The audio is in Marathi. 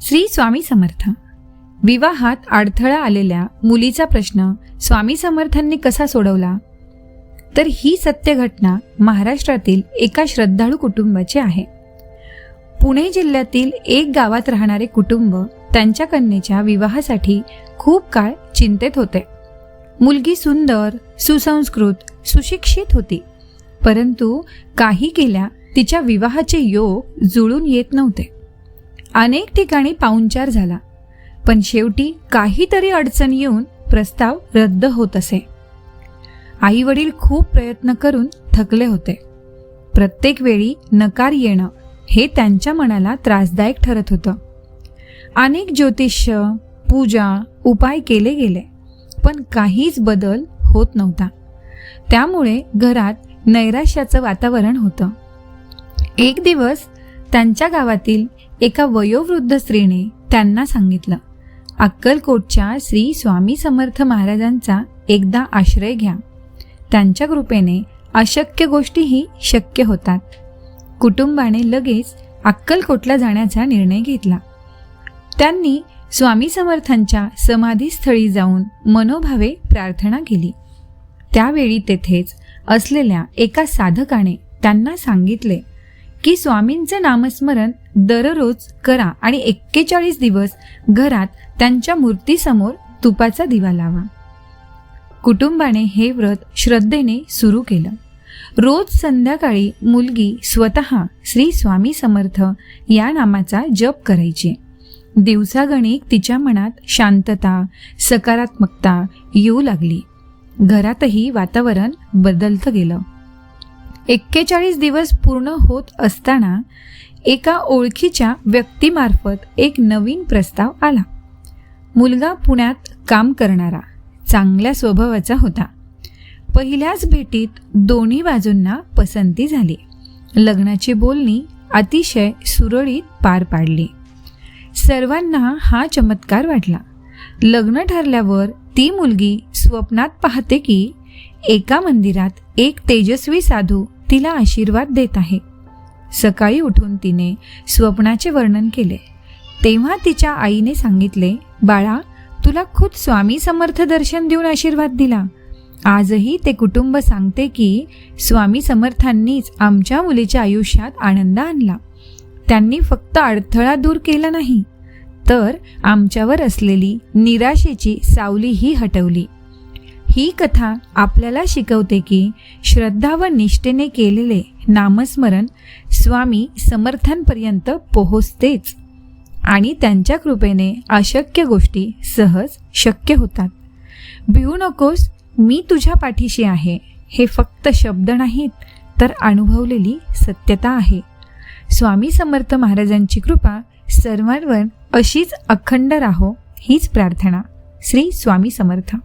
श्री स्वामी समर्थ. विवाहात अडथळा आलेल्या मुलीचा प्रश्न स्वामी समर्थांनी कसा सोडवला? तर ही सत्य घटना महाराष्ट्रातील एका श्रद्धाळू कुटुंबाची आहे. पुणे जिल्ह्यातील एक गावात राहणारे कुटुंब त्यांच्या कन्येच्या विवाहासाठी खूप काळ चिंतेत होते. मुलगी सुंदर सुसंस्कृत सुशिक्षित होती. परंतु काही केल्या तिच्या विवाहाचे योग जुळून येत नव्हते. अनेक ठिकाणी पाहुणचार झाला. पण शेवटी काहीतरी अडचण येऊन प्रस्ताव रद्द होत असे. आई वडील खूप प्रयत्न करून थकले होते. प्रत्येक वेळी नकार येणं हे त्यांच्या मनाला त्रासदायक ठरत होतं. अनेक ज्योतिष्य पूजा उपाय केले गेले पण काहीच बदल होत नव्हता. त्यामुळे घरात नैराश्याचं वातावरण होतं. एक दिवस त्यांच्या गावातील एका वयोवृद्ध स्त्रीने त्यांना सांगितलं अक्कलकोटच्या श्री स्वामी समर्थ महाराजांचा एकदा आश्रय घ्या. त्यांच्या कृपेने अशक्य गोष्टीही शक्य होतात. कुटुंबाने लगेच अक्कलकोटला जाण्याचा निर्णय घेतला. त्यांनी स्वामी समर्थांच्या समाधीस्थळी जाऊन मनोभावे प्रार्थना केली. त्यावेळी तेथेच असलेल्या एका साधकाने त्यांना सांगितले की स्वामींचं नामस्मरण दररोज करा आणि एक्केचाळीस दिवस घरात त्यांच्या मूर्तीसमोर तुपाचा दिवा लावा. कुटुंबाने हे व्रत श्रद्धेने सुरू केलं. रोज संध्याकाळी मुलगी स्वतः श्री स्वामी समर्थ या नामाचा जप करायची. दिवसागणिक तिच्या मनात शांतता सकारात्मकता येऊ लागली. घरातही वातावरण बदलतं गेलं. एक्केचाळीस दिवस पूर्ण होत असताना एका ओळखीच्या व्यक्तीमार्फत एक नवीन प्रस्ताव आला. मुलगा पुण्यात काम करणारा चांगल्या स्वभावाचा होता. पहिल्याच भेटीत दोन्ही बाजूंना पसंती झाली. लग्नाची बोलणी अतिशय सुरळीत पार पाडली. सर्वांना हा चमत्कार वाटला. लग्न ठरल्यावर ती मुलगी स्वप्नात पाहते की एका मंदिरात एक तेजस्वी साधू तिला आशीर्वाद देत आहे. सकाळी उठून तिने स्वप्नाचे वर्णन केले. तेव्हा तिच्या आईने सांगितले बाळा तुला खुद स्वामी समर्थ दर्शन देऊन आशीर्वाद दिला. आजही ते कुटुंब सांगते की स्वामी समर्थांनीच आमच्या मुलीच्या आयुष्यात आनंद आणला. त्यांनी फक्त अडथळा दूर केला नाही तर आमच्यावर असलेली निराशेची सावलीही हटवली. ही कथा आपल्याला शिकवते की श्रद्धा व निष्ठेने केलेले नामस्मरण स्वामी समर्थांपर्यंत पोहोचतेच आणि त्यांच्या कृपेने अशक्य गोष्टी सहज शक्य होतात. भिवू नकोस मी तुझ्या पाठीशी आहे. हे फक्त शब्द नाहीत तर अनुभवलेली सत्यता आहे. स्वामी समर्थ महाराजांची कृपा सर्वांवर अशीच अखंड राहो हीच प्रार्थना. श्री स्वामी समर्थ.